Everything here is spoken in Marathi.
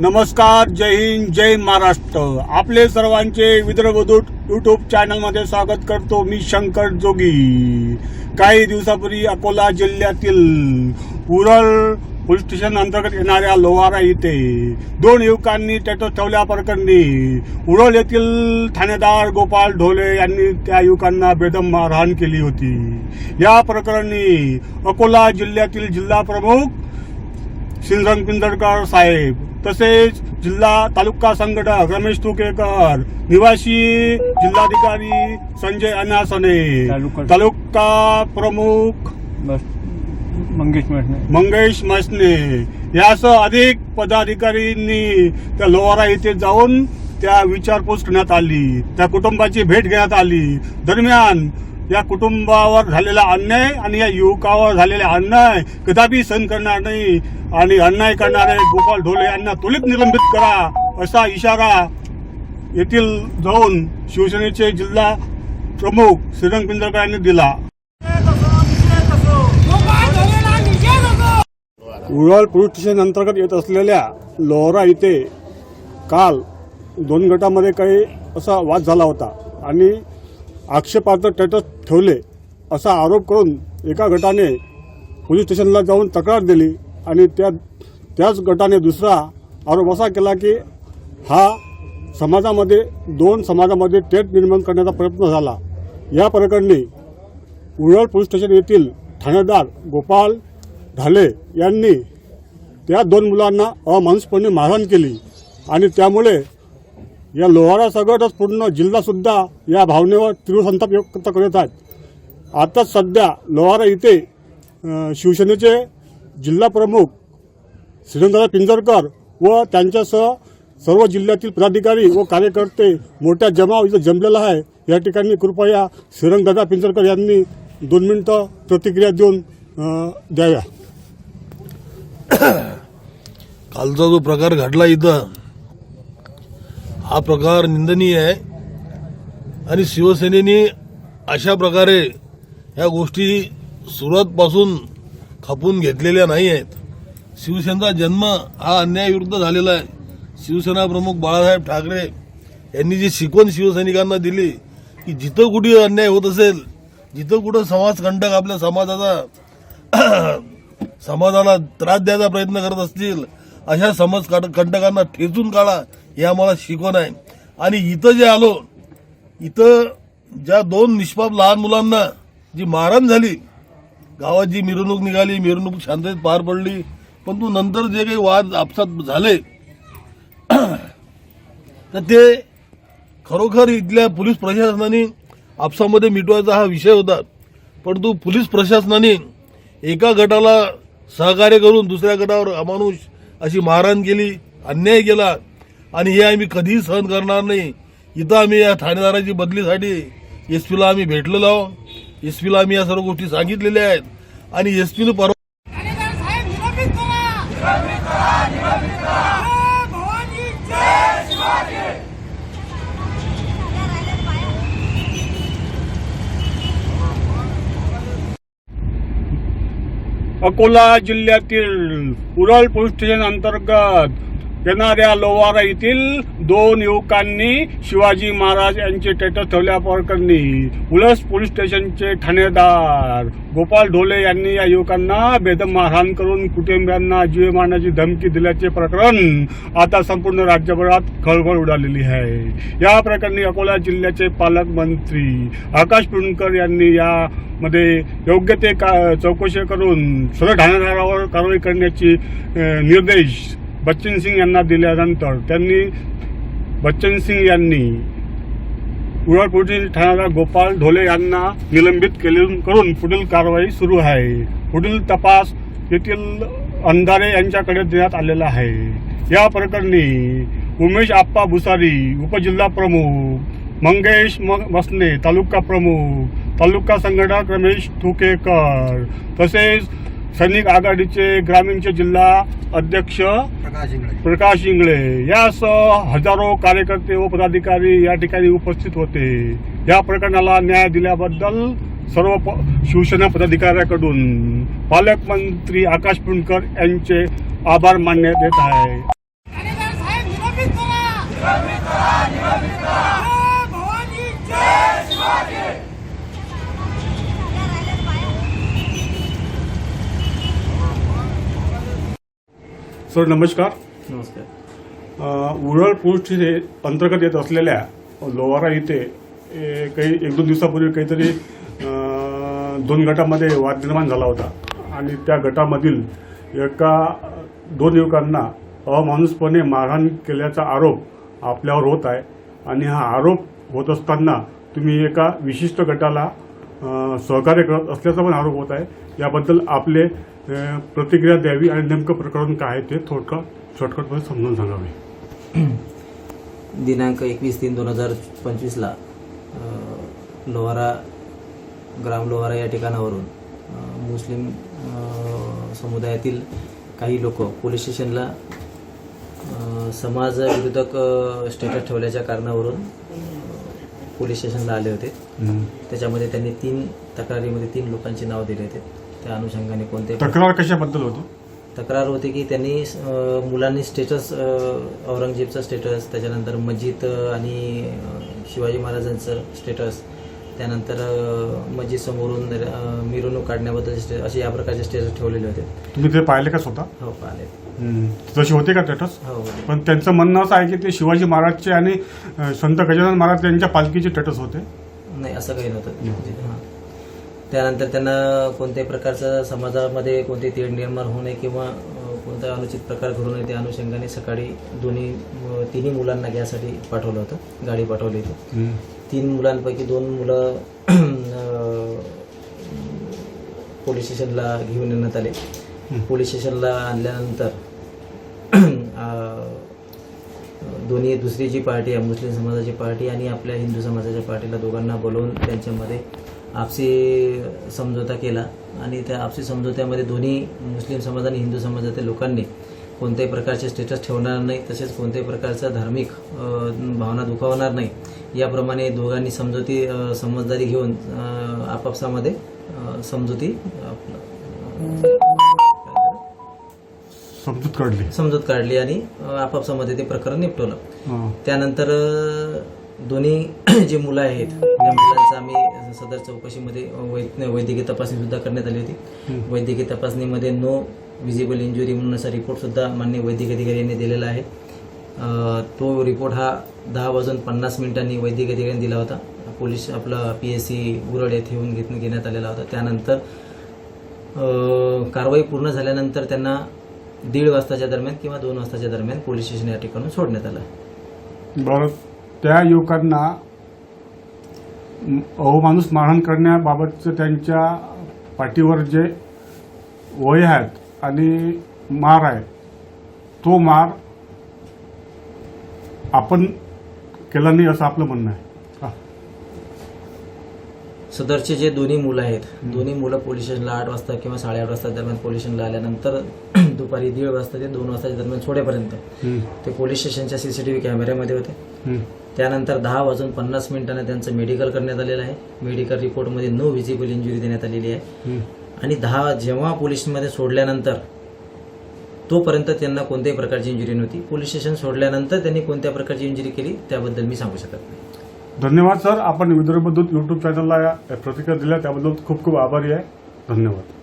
नमस्कार जय हिंद जय महाराष्ट्र. आपले सर्वांचे विदर्भदूत युट्यूब चॅनलमध्ये स्वागत करतो मी शंकर जोगी. काही दिवसापूर्वी अकोला जिल्ह्यातील उरळ पोलीस स्टेशन अंतर्गत येणाऱ्या लोहारा इथे दोन युवकांनी स्टेटस ठेवल्या प्रकरणी उरळ येथील ठाणेदार गोपाळ ढोले यांनी त्या युवकांना बेदम मारहाण केली होती. या प्रकरणी अकोला जिल्ह्यातील जिल्हा प्रमुख सिंधन पिंजरकर साहेब तसेच जिल्हा तालुका संघटक रमेश तुकेकर निवासी जिल्हाधिकारी संजय अनासने तालुका- तालुका प्रमुख मंगेश मसने. मंगेश मसने यासह अधिक पदाधिकाऱ्यांनी त्या लोहारा येथे जाऊन त्या विचारपूस करण्यात आली. त्या कुटुंबाची भेट घेण्यात आली. दरम्यान या कुटुंबावर झालेला अन्याय आणि या युवकावर झालेला अन्याय कदापि सहन करणार नाही आणि अन्याय करणारे गोपाल ढोले यांना त्वरित निलंबित करा असा इशारा येथील जाऊन शिवसेनेचे जिल्हा प्रमुख श्रीरंग पिंजरकर यांनी दिला. उरळ पोलीस स्टेशन अंतर्गत येत असलेल्या लोहरा इथे काल दोन गटामध्ये काही असा वाद झाला होता आणि आक्षेपार्थ स्टेटस ठेवले असा आरोप करून एका गटाने पोलीस स्टेशनला जाऊन तक्रार दिली आणि त्या त्याच गटाने दुसरा आरोप असा केला की हा समाजामध्ये दोन समाजामध्ये टेट निर्माण करण्याचा प्रयत्न झाला. या प्रकरणी उरळ पोलीस स्टेशन येथील ठाणेदार गोपाल ढाले यांनी त्या दोन मुलांना अमानुषपणे मारहाण केली आणि त्यामुळे या लोहारा सगळच पूर्ण जिल्हासुद्धा या भावनेवर तीव्र संताप व्यक्त करत आहेत. आता सध्या लोहारा इथे शिवसेनेचे जिल्हा प्रमुख श्रीरंगदादा पिंजरकर व त्यांच्यासह सर्व जिल्ह्यातील पदाधिकारी व कार्यकर्ते मोठ्या जमाव इथं जमलेला आहे. या ठिकाणी कृपया श्रीरंगदादा पिंजरकर यांनी दोन मिनिटं प्रतिक्रिया देऊन द्याव्या. कालचा जो प्रकार घडला इथं हा प्रकार निंदनीय आहे. आणि शिवसेनेने अशा प्रकारे ह्या गोष्टी सुरुवातपासून खपून घेतलेल्या नाही आहेत. शिवसेनेचा जन्म हा अन्यायाविरुद्ध झालेला आहे. शिवसेना प्रमुख बाळासाहेब ठाकरे यांनी जी शिकवण शिवसैनिकांना दिली की जिथं कुठे अन्याय होत असेल जिथं कुठं समाजकंटक आपल्या समाजाचा समाजाला त्रास द्यायचा प्रयत्न करत असतील अशा समाज कंटकांना ठेचून काढा. हे आम्हाला शिकवण आहे. आणि इथं जे आलो इथं ज्या दोन निष्पाप लहान मुलांना जी मारहाण झाली गावात जी मिरवणूक निघाली मिरवणूक शांततेत पार पडली परंतु नंतर जे काही वाद आपसात झाले तर ते खरोखर इथल्या पोलीस प्रशासनाने आपसामध्ये मिटवायचा हा विषय होता. परंतु पोलीस प्रशासनाने एका गटाला सहकार्य करून दुसऱ्या गटावर अमानुष अशी मारहाण केली अन्याय केला आणि हे आम्ही कधीही सहन करणार नाही. इथं आम्ही या ठाणेदाराची बदलीसाठी एस पीला आम्ही भेटलेलो आहोत. एस पीला आम्ही या सर्व गोष्टी सांगितलेल्या आहेत. आणि एस पीनं परवा ठाणेदार साहेब निलंबित करा! जय भवानी जय शिवाजी! अकोला जिल्ह्यातील उरळ पोलीस स्टेशन अंतर्गत येणाऱ्या लोवारा येथील दोन युवकांनी शिवाजी महाराज यांचे स्टेटस ठेवल्याप्रकरणी उलस पोलीस स्टेशनचे ठाणेदार गोपाल ढोले यांनी या युवकांना बेदम मारहाण करून कुटुंबियांना जीवे मारण्याची धमकी दिल्याचे प्रकरण आता संपूर्ण राज्यभरात खळबळ उडालेली आहे. या प्रकरणी अकोला जिल्ह्याचे पालकमंत्री आकाश पिंडकर यांनी यामध्ये योग्य ते का चौकशी करून सर्व ठाणेदारावर कारवाई करण्याची निर्देश बच्चन सिंग यांना दिल्यानंतर त्यांनी बच्चन सिंग यांनी उरण पोलीस ठाण्याला गोपाळ ढोले यांना निलंबित केले करून पुढील कारवाई सुरू आहे. पुढील तपास येथील अंधारे यांच्याकडे देण्यात आलेला आहे. या प्रकरणी उमेश आप्पा भुसारी उपजिल्हा प्रमुख मंगेश म- मसने तालुका प्रमुख तालुका संघटक रमेश थुकेकर तसेच सैनिक आघाडीचे ग्रामीणचे जिल्हा अध्यक्ष प्रकाश इंगळे. यासह हजारो कार्यकर्ते व पदाधिकारी या ठिकाणी उपस्थित होते. या प्रकरणाला न्याय दिल्याबद्दल सर्व प- शिवसेना पदाधिकाऱ्याकडून पालकमंत्री आकाश पुणकर यांचे आभार मानण्यात येत आहे ठाणेदार जय भवानी जय शिवाजी सर नमस्कार. नमस्कार. उरळ पोस्ट हे अंतर्गत येत असलेल्या लोवारा इथे काही एक दोन दिवसापूर्वी काहीतरी दोन गटामध्ये वाद निर्माण झाला होता. आणि त्या गटामधील एका दोन युवकांना अमानुषपणे मारहाण केल्याचा आरोप आपल्यावर होत आहे. आणि हा आरोप होत असताना तुम्ही एका विशिष्ट गटाला सहकार्य करत असल्याचा पण आरोप होत आहे. याबद्दल आपले प्रतिक्रिया द्यावी आणि नेमकं प्रकरण काय आहे ते थोडकं शॉर्टकटमध्ये समजून सांगावे. दिनांक एकवीस तीन दोन हजार पंचवीसला लोहारा ग्राम लोहारा या ठिकाणावरून मुस्लिम समुदायातील काही लोक पोलीस स्टेशनला समाजविरोधक स्टेटस ठेवल्याच्या कारणावरून पोलीस स्टेशनला आले होते. त्याच्यामध्ये त्यांनी तीन तक्रारीमध्ये तीन लोकांची नाव दिले होते. त्या अनुषंगाने कोणते तक्रार कशाबद्दल होती? तक्रार होती की त्यांनी मुलांनी स्टेटस औरंगजेबचा स्टेटस त्याच्यानंतर मस्जिद अ, आणि शिवाजी महाराजांचं स्टेटस त्यानंतर मस्जिद समोरून मिरवणूक काढण्याबद्दल असे या प्रकारचे स्टेटस ठेवलेले होते. तुम्ही ते पाहिले का स्वतः? हो पाहिले. तसे होते का स्टेटस हो पण त्यांचं म्हणणं असं आहे की ते शिवाजी महाराजचे आणि संत गजानन महाराज यांच्या पालखीचे स्टेटस होते. नाही असं काही नव्हतं. त्यानंतर त्यांना कोणत्याही प्रकारचं समाजामध्ये कोणते तेढ निर्माण होऊ नये किंवा कोणता अनुचित प्रकार घडू नये त्या अनुषंगाने सकाळी दोन्ही तिन्ही मुलांना घ्यासाठी पाठवलं होतं गाडी पाठवली होती. तीन मुलांपैकी दोन मुलं पोलीस स्टेशनला घेऊन येण्यात आले. पोलीस स्टेशनला आणल्यानंतर दोन्ही दुसरी जी पार्टी आहे मुस्लिम समाजाची पार्टी आणि आपल्या हिंदू समाजाच्या पार्टीला दोघांना बोलवून त्यांच्यामध्ये आपसी समझोता केला आणि त्या आपसी समझोत्यामध्ये दोन्ही मुस्लिम समाज आणि हिंदू समाजातील लोकांनी कोणत्याही प्रकारचे स्टेटस ठेवणार नाही तसेच कोणत्याही प्रकारचा धार्मिक भावना दुखावणार नाही. याप्रमाणे दोघांनी समजुती समजदारी घेऊन आपापसामध्ये समजुती समजूत काढली. समजूत काढली आणि आपापसामध्ये ते प्रकरण निपटवलं. त्यानंतर दोन्ही जे मुलं आहेत त्या मुलांचं आम्ही सदर चौकशीमध्ये वैद- वैद्यकीय तपासणी सुद्धा करण्यात आली होती. वैद्यकीय तपासणीमध्ये नो विजिबल इंजुरी म्हणून असा रिपोर्ट सुद्धा मान्य वैद्यकीय अधिकारी यांनी दिलेला आहे. तो रिपोर्ट हा दहा वाजून पन्नास मिनिटांनी वैद्यकीय अधिकाऱ्यांनी दिला होता. पोलीस आपला पी एस सी उरड येथे येऊन घेत घेण्यात आलेला होता. त्यानंतर कारवाई पूर्ण झाल्यानंतर त्यांना दीड वाजताच्या दरम्यान किंवा दोन वाजताच्या दरम्यान पोलीस स्टेशन या ठिकाणून सोडण्यात आलं. बरं त्या युवकांना अवमानुष मारहाण करण्याबाबतचं त्यांच्या पाठीवर जे वय आहेत आणि मार आहे तो मार आपण केला नाही असं आपलं म्हणणं आहे हा. सदरचे जे दोन्ही मुलं आहेत दोन्ही मुलं पोलीस स्टेशनला आठ वाजता किंवा साडेआठ वाजता दरम्यान पोलीस स्टेशनला आल्यानंतर दुपारी दीड वाजता ते दोन वाजताच्या दरम्यान सोडेपर्यंत. ते पोलीस स्टेशनच्या सीसीटीव्ही कॅमेऱ्यामध्ये होते. त्यानंतर दहा वाजून पन्नास मिनिटांना त्यांचं मेडिकल करण्यात आलेलं आहे. मेडिकल रिपोर्टमध्ये नो व्हिजिबल इंजुरी देण्यात आलेली आहे. आणि दहा जेव्हा पोलिसमध्ये सोडल्यानंतर तोपर्यंत त्यांना कोणत्याही प्रकारची इंजुरी नव्हती. पोलीस स्टेशन सोडल्यानंतर त्यांनी कोणत्या प्रकारची इंजुरी केली त्याबद्दल मी सांगू शकत नाही. धन्यवाद सर. आपण विदर्भ दूत युट्यूब चॅनलला या प्रतिक्रिया दिल्या त्याबद्दल खूप खूप आभारी आहे. धन्यवाद.